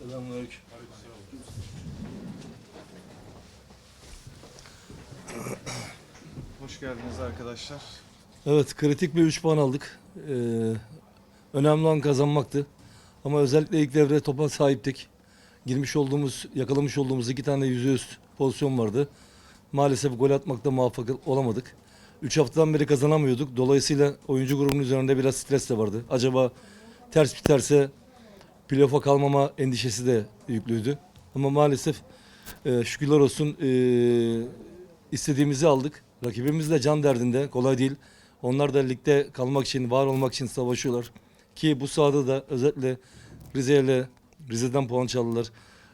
Selamünaleyküm. Hoş geldiniz arkadaşlar. Evet kritik bir 3 puan aldık. Ee, önemli olan kazanmaktı. Ama özellikle ilk devre topa sahiptik. Girmiş olduğumuz, yakalamış olduğumuz iki tane yüzü üst pozisyon vardı. Maalesef gol atmakta muvaffak olamadık. 3 haftadan beri kazanamıyorduk. Dolayısıyla oyuncu grubunun üzerinde biraz stres de vardı. Acaba ters biterse playoff'a kalmama endişesi de yüklüydü. Ama maalesef e, şükürler olsun e, istediğimizi aldık. Rakibimiz de can derdinde. Kolay değil. Onlar da ligde kalmak için, var olmak için savaşıyorlar. Ki bu sahada da özellikle Rize ile Rize'den puan çaldılar.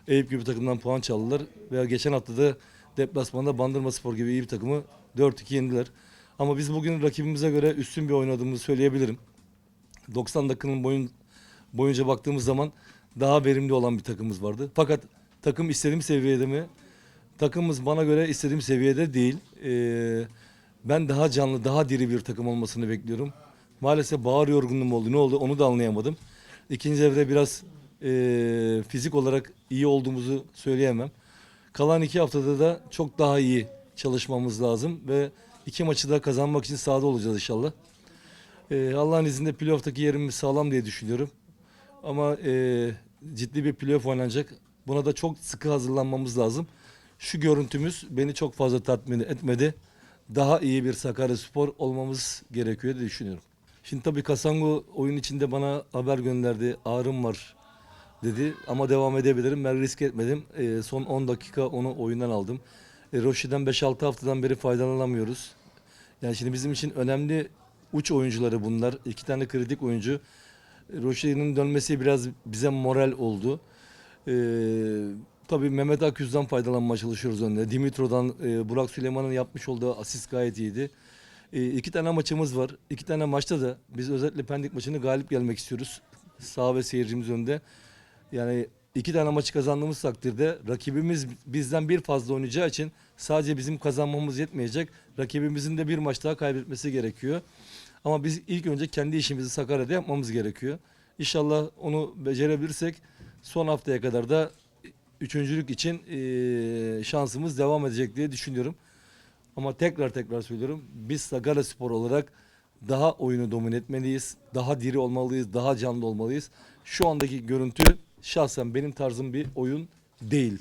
Eyüp gibi takımdan puan çaldılar. Veya geçen hafta da deplasmanda Bandırma Spor gibi iyi bir takımı 4-2 yendiler. Ama biz bugün rakibimize göre üstün bir oynadığımızı söyleyebilirim. 90 dakikanın boyun, boyunca baktığımız zaman daha verimli olan bir takımımız vardı. Fakat takım istediğim seviyede mi? Takımımız bana göre istediğim seviyede değil. Ee, ben daha canlı, daha diri bir takım olmasını bekliyorum. Maalesef bağır yorgunluğum oldu. Ne oldu onu da anlayamadım. İkinci devre biraz e, fizik olarak iyi olduğumuzu söyleyemem. Kalan iki haftada da çok daha iyi çalışmamız lazım ve iki maçı da kazanmak için sahada olacağız inşallah. Ee, Allah'ın izniyle playoff'taki yerimiz sağlam diye düşünüyorum. Ama e, ciddi bir playoff oynanacak. Buna da çok sıkı hazırlanmamız lazım. Şu görüntümüz beni çok fazla tatmin etmedi. Daha iyi bir Sakaryaspor olmamız gerekiyor diye düşünüyorum. Şimdi tabii Kasango oyun içinde bana haber gönderdi. Ağrım var dedi ama devam edebilirim. Ben risk etmedim. E, son 10 dakika onu oyundan aldım. E, Roşi'den 5-6 haftadan beri faydalanamıyoruz. Yani şimdi bizim için önemli uç oyuncuları bunlar. İki tane kritik oyuncu. Roşi'nin dönmesi biraz bize moral oldu. Ee, tabii Mehmet Akyüz'den faydalanmaya çalışıyoruz önde. Dimitro'dan e, Burak Süleyman'ın yapmış olduğu asist gayet iyiydi. E, iki tane maçımız var. İki tane maçta da biz özellikle Pendik maçını galip gelmek istiyoruz. Sağ ve seyircimiz önde. Yani iki tane maçı kazandığımız takdirde rakibimiz bizden bir fazla oynayacağı için sadece bizim kazanmamız yetmeyecek. Rakibimizin de bir maç daha kaybetmesi gerekiyor. Ama biz ilk önce kendi işimizi Sakarya'da yapmamız gerekiyor. İnşallah onu becerebilirsek son haftaya kadar da üçüncülük için eee, şansımız devam edecek diye düşünüyorum. Ama tekrar tekrar söylüyorum. Biz Sakarya Spor olarak daha oyunu domine etmeliyiz. Daha diri olmalıyız. Daha canlı olmalıyız. Şu andaki görüntü şahsen benim tarzım bir oyun değil.